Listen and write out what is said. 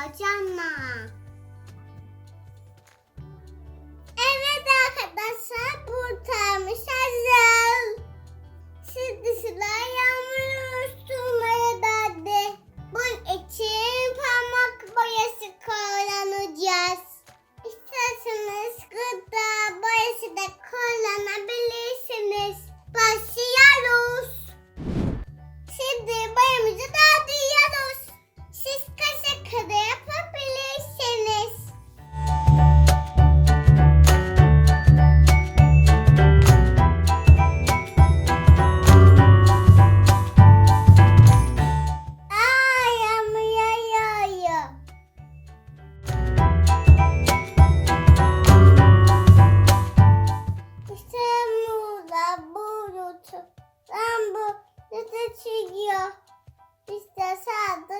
吵架呢 bu. Ben bu. Ne çekiyor? İşte sağda